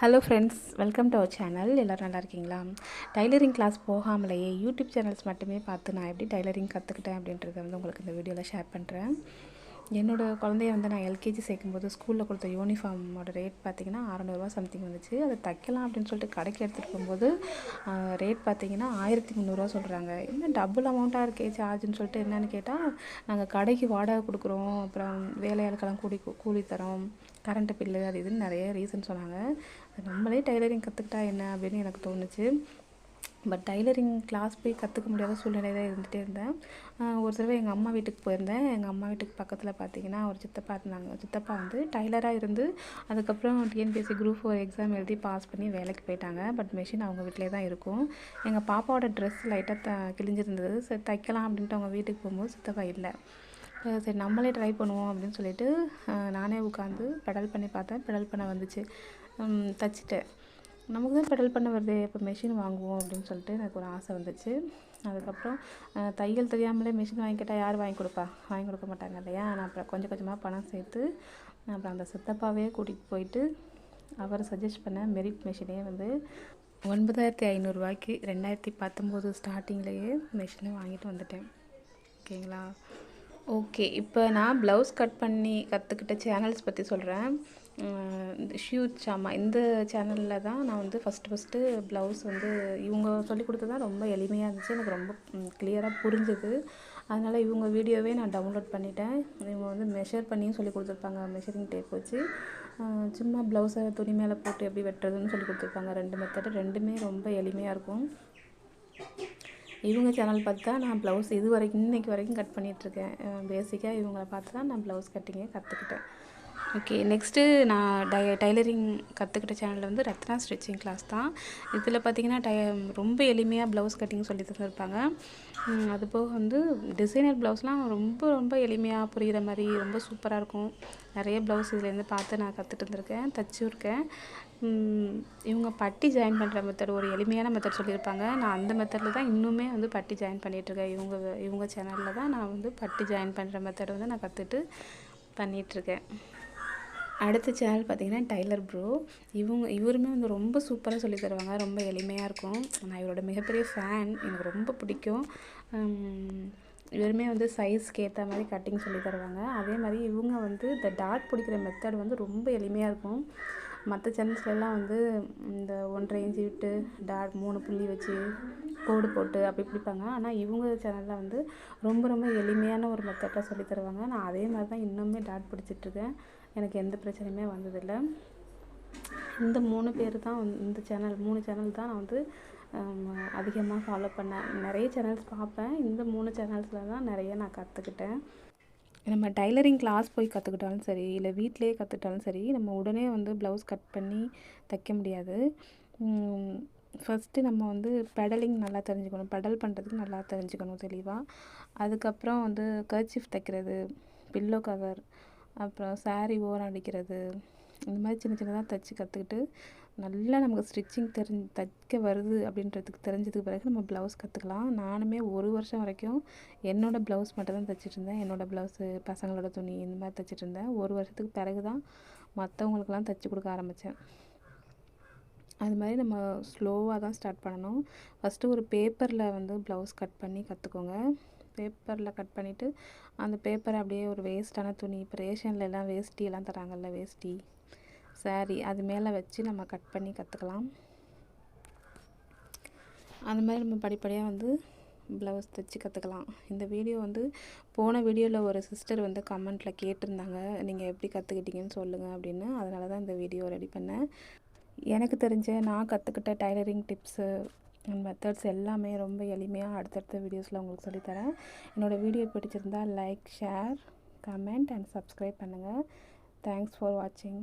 Hello friends welcome to our channel எல்லோரும் நல்லா இருக்கீங்களா? டைலரிங் கிளாஸ் போகாமலேயே யூடியூப் சேனல்ஸ் மட்டுமே பார்த்து நான் எப்படி டைலரிங் கற்றுக்கிட்டேன் அப்படின்றத வந்து உங்களுக்கு இந்த வீடியோவில் ஷேர் பண்ணுறேன் என்னோடய குழந்தைய வந்து நான் எல்கேஜி சேர்க்கும்போது ஸ்கூலில் கொடுத்த யூனிஃபார்மோட ரேட் பார்த்திங்கன்னா அறநூறுவா சம்திங் வந்துச்சு. அதை தைக்கலாம் அப்படின்னு சொல்லிட்டு கடைக்கு எடுத்துகிட்டு போகும்போது ரேட் பார்த்திங்கன்னா ஆயிரத்தி முந்நூறுரூவா சொல்கிறாங்க என்ன டபுள் அமௌண்ட்டாக இருக்கே சார்ஜுன்னு சொல்லிட்டு என்னென்னு கேட்டால் நாங்கள் கடைக்கு வாடகை கொடுக்குறோம். அப்புறம் வேலையாளுக்கெல்லாம் கூலி கூலி தரோம். கரண்ட்டு பில்லு அது இதுன்னு நிறைய ரீசன் சொன்னாங்க. நம்மளே டைலரிங் கற்றுக்கிட்டா என்ன அப்படின்னு எனக்கு தோணுச்சு. பட் டைலரிங் கிளாஸ் போய் கற்றுக்க முடியாத சூழ்நிலையில் தான் இருந்துகிட்டே இருந்தேன். ஒரு தடவை எங்கள் அம்மா வீட்டுக்கு போயிருந்தேன். எங்கள் அம்மா வீட்டுக்கு பக்கத்தில் பார்த்தீங்கன்னா ஒரு சித்தப்பா இருந்தாங்க. சித்தப்பா வந்து டைலராக இருந்து அதுக்கப்புறம் டிஎன்பிஎஸ்சி குரூப் ஃபோர் எக்ஸாம் எழுதி பாஸ் பண்ணி வேலைக்கு போயிட்டாங்க. பட் மெஷின் அவங்க வீட்டிலே தான் இருக்கும். எங்கள் பாப்பாவோட ட்ரெஸ் லைட்டாக த கிழிஞ்சிருந்தது. சரி தைக்கலாம் அப்படின்ட்டு அவங்க வீட்டுக்கு போகும்போது சித்தப்பா இல்லை. சரி நம்மளே ட்ரை பண்ணுவோம் அப்படின்னு சொல்லிட்டு நானே உட்காந்து பெடல் பண்ணி பார்த்தேன். பெடல் பண்ண வந்துச்சு. தைச்சிட்டேன். நமக்கு தான் பெடல் பண்ண வருது இப்போ மிஷின் வாங்குவோம் அப்படின்னு சொல்லிட்டு எனக்கு ஒரு ஆசை வந்துச்சு. அதுக்கப்புறம் தையல் தெரியாமலே மிஷின் வாங்கிக்கிட்டால் யார் வாங்கி கொடுப்பா? வாங்கி கொடுக்க மாட்டாங்க இல்லையா? நான் அப்புறம் கொஞ்சம் கொஞ்சமாக பணம் சேர்த்து அப்புறம் அந்த சித்தப்பாவே கூட்டிகிட்டு போயிட்டு அவர் சஜஸ்ட் பண்ண மெரிட் மிஷினே வந்து ஒன்பதாயிரத்தி ஐநூறுரூவாய்க்கு ரெண்டாயிரத்தி பத்தொம்போது ஸ்டார்டிங்லேயே மிஷினை வாங்கிட்டு வந்துட்டேன். ஓகேங்களா? ஓகே இப்போ நான் ப்ளவுஸ் கட் பண்ணி கற்றுக்கிட்ட சேனல்ஸ் பற்றி சொல்கிறேன் ஷியூ சாமா இந்த சேனலில் தான் நான் வந்து ஃபஸ்ட்டு ஃபஸ்ட்டு ப்ளவுஸ் வந்து இவங்க சொல்லி கொடுத்தது தான் ரொம்ப எளிமையாக இருந்துச்சு. எனக்கு ரொம்ப கிளியராக புரிஞ்சுது. அதனால் இவங்க வீடியோவே நான் டவுன்லோட் பண்ணிட்டேன். இவங்க வந்து மெஷர் பண்ணியும் சொல்லி கொடுத்துருப்பாங்க. மெஷரிங் டேப் வச்சு. சும்மா ப்ளவுஸை துணி மேலே போட்டு எப்படி வெட்டுறதுன்னு சொல்லி கொடுத்துருப்பாங்க. ரெண்டு மெத்தடு ரெண்டுமே ரொம்ப எளிமையாக இருக்கும். இவங்க சேனல் பார்த்து தான் நான் ப்ளவுஸ் இது வரைக்கும் இன்றைக்கி வரைக்கும் கட் பண்ணிகிட்ருக்கேன் பேசிக்காக இவங்களை பார்த்து தான் நான் ப்ளவுஸ் கட்டிங்கே கற்றுக்கிட்டேன் ஓகே நெக்ஸ்ட்டு நான் டை டைலரிங் கற்றுக்கிட்ட சேனலில் வந்து ரத்னா ஸ்டிச்சிங் கிளாஸ் தான். இதில் பார்த்திங்கன்னா டை ரொம்ப எளிமையாக ப்ளவுஸ் கட்டிங் சொல்லி தந்துருப்பாங்க. அது போக வந்து டிசைனர் ப்ளவுஸ்லாம் ரொம்ப ரொம்ப எளிமையாக புரிகிற மாதிரி ரொம்ப சூப்பராக இருக்கும். நிறைய ப்ளவுஸ் இதுலேருந்து பார்த்து நான் கற்றுட்டு இருந்திருக்கேன் தச்சும் இருக்கேன். இவங்க பட்டி ஜாயின் பண்ணுற மெத்தட் ஒரு எளிமையான மெத்தட் சொல்லியிருப்பாங்க. நான் அந்த மெத்தடில் தான் இன்னுமே வந்து பட்டி ஜாயின் பண்ணிகிட்ருக்கேன் இவங்க இவங்க சேனலில் தான் நான் வந்து பட்டி ஜாயின் பண்ணுற மெத்தட் வந்து நான் கற்றுட்டு பண்ணிகிட்ருக்கேன் அடுத்த சேனல் பார்த்திங்கன்னா டைலர் ப்ரோ. இவங்க இவருமே வந்து ரொம்ப சூப்பராக சொல்லி தருவாங்க. ரொம்ப எளிமையாக இருக்கும். நான் இவரோட மிகப்பெரிய ஃபேன் எனக்கு ரொம்ப பிடிக்கும். இவருமே வந்து சைஸ்க்கு ஏற்ற மாதிரி கட்டிங் சொல்லி தருவாங்க. அதே மாதிரி இவங்க வந்து இந்த டாட் பிடிக்கிற மெத்தட் வந்து ரொம்ப எளிமையாக இருக்கும். மற்ற சேனல்ஸ்லாம் வந்து இந்த ஒன்றரை இன்ச்சு விட்டு டாட் மூணு புள்ளி வச்சு கோடு போட்டு அப்படி பிடிப்பாங்க. ஆனால் இவங்க சேனலில் வந்து ரொம்ப ரொம்ப எளிமையான ஒரு மெத்தட்டாக சொல்லி தருவாங்க. நான் அதே மாதிரி தான் இன்னுமே டாட் பிடிச்சிட்ருக்கேன் எனக்கு எந்த பிரச்சனையுமே வந்ததில்லை. இந்த மூணு பேர் தான் இந்த சேனல் மூணு சேனல் தான் நான் வந்து அதிகமாக ஃபாலோ பண்ணேன். நிறைய சேனல்ஸ் பார்ப்பேன். இந்த மூணு சேனல்ஸில் தான் நிறைய நான் கற்றுக்கிட்டேன் நம்ம டைலரிங் கிளாஸ் போய் கற்றுக்கிட்டாலும் சரி இல்லை வீட்டிலே கற்றுக்கிட்டாலும் சரி நம்ம உடனே வந்து ப்ளவுஸ் கட் பண்ணி தைக்க முடியாது. ஃபஸ்ட்டு நம்ம வந்து பெடலிங் நல்லா தெரிஞ்சுக்கணும். பெடல் பண்ணுறதுக்கு நல்லா தெரிஞ்சுக்கணும் தெளிவாக அதுக்கப்புறம் வந்து கர்ச்சிஃப் தைக்கிறது பில்லோ கவர் அப்புறம் சாரீ ஓரம் அடிக்கிறது இந்த மாதிரி சின்ன சின்னதாக தைச்சி கற்றுக்கிட்டு நல்லா நமக்கு ஸ்டிச்சிங் தெரிஞ்சு தைக்க வருது அப்படின்றதுக்கு தெரிஞ்சதுக்கு பிறகு நம்ம ப்ளவுஸ் கற்றுக்கலாம் நானுமே ஒரு வருஷம் வரைக்கும் என்னோடய ப்ளவுஸ் மட்டும் தான் தைச்சிட்டு இருந்தேன். என்னோடய ப்ளவுஸு பசங்களோட துணி இந்த மாதிரி தைச்சிட்டு இருந்தேன். ஒரு வருஷத்துக்கு பிறகு தான் மற்றவங்களுக்கெல்லாம் தைச்சி கொடுக்க ஆரம்பித்தேன் அது மாதிரி நம்ம ஸ்லோவாக தான் ஸ்டார்ட் பண்ணணும். ஃபஸ்ட்டு ஒரு பேப்பரில் வந்து ப்ளவுஸ் கட் பண்ணி கற்றுக்கோங்க பேப்பரில் கட் பண்ணிவிட்டு அந்த பேப்பரை அப்படியே ஒரு வேஸ்ட்டான துணி இப்போ ரேஷனில் எல்லாம் வேஷ்டி எல்லாம் தராங்கல்ல வேஷ்டி சாரி அது மேலே வச்சு நம்ம கட் பண்ணி கற்றுக்கலாம் அந்த மாதிரி நம்ம படிப்படியாக வந்து ப்ளவுஸ் தைச்சி கற்றுக்கலாம் இந்த வீடியோ வந்து போன வீடியோவில் ஒரு சிஸ்டர் வந்து கமெண்ட்டில் கேட்டிருந்தாங்க. நீங்கள் எப்படி கற்றுக்கிட்டீங்கன்னு சொல்லுங்கள் அப்படின்னு. அதனால தான் இந்த வீடியோ ரெடி பண்ணேன். எனக்கு தெரிஞ்ச நான் கற்றுக்கிட்ட டைலரிங் டிப்ஸு அண்ட் மெத்தட்ஸ் எல்லாமே ரொம்ப எளிமையாக அடுத்தடுத்த வீடியோஸில் உங்களுக்கு சொல்லித்தரேன். என்னோடய வீடியோ பிடிச்சிருந்தால் like share comment and subscribe பண்ணுங்கள் தேங்க்ஸ் ஃபார் வாட்சிங்